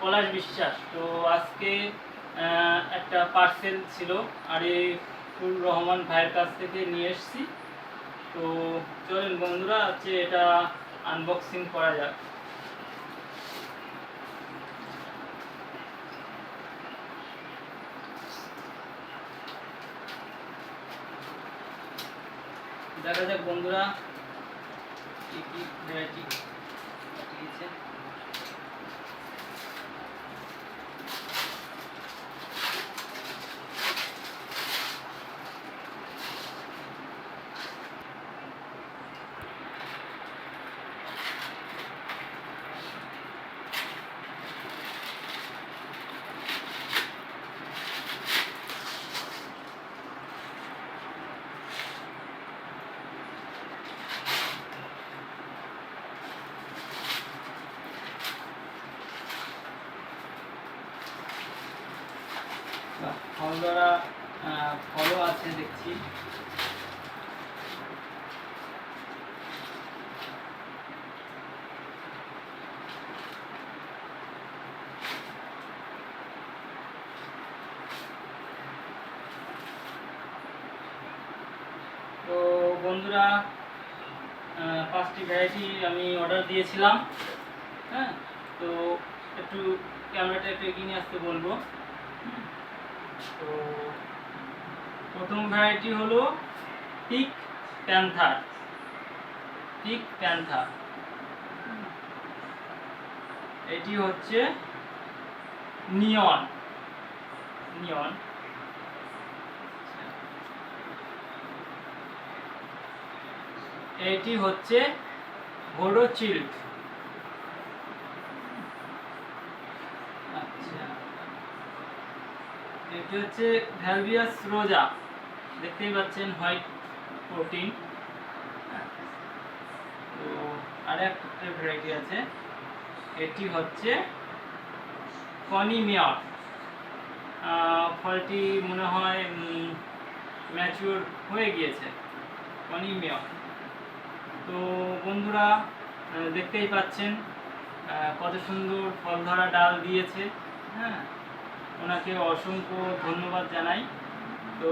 পলাশ বিশ্বাস। তো আজকে একটা পার্সেল ছিল আর এই ফুল রহমান ভাইয়ের কাছ থেকে নিয়ে এসেছি। তো চলেন বন্ধুরা, হচ্ছে এটা আনবক্সিং করা যাক। দেখা যাক বন্ধুরা, কি কি ভ্যারাইটি পাঠিয়েছে। ফল আহ, ফলও আছে দেখছি। তো বন্ধুরা পাঁচটি ভ্যারাইটি আমি অর্ডার দিয়েছিলাম হ্যাঁ? তো একটু ক্যামেরাটা একটু এগিয়ে নিয়ে আসতে বলব। তো প্রথম ভ্যারাইটি হলো পিক প্যান্থার পিক প্যান্থার এটি হচ্ছে নিয়ন নিয়ন এটি হচ্ছে ঘোড়ো চিল্ড। আচ্ছা। এটি হচ্ছে ভ্যালভিয়াস রোজা। দেখতেই পাচ্ছেন হোয়াইট প্রোটিন। তো আর একটা ভ্যারাইটি আছে। এটি হচ্ছে কনিমিয়ার। ফলটি মনে হয় ম্যাচিওর হয়ে গিয়েছে। কনিমিয়ার। তো বন্ধুরা দেখতেই পাচ্ছেন কত সুন্দর ফল ধরা ডাল দিয়েছে। হ্যাঁ ওনাকে অসংখ্য ধন্যবাদ জানাই। তো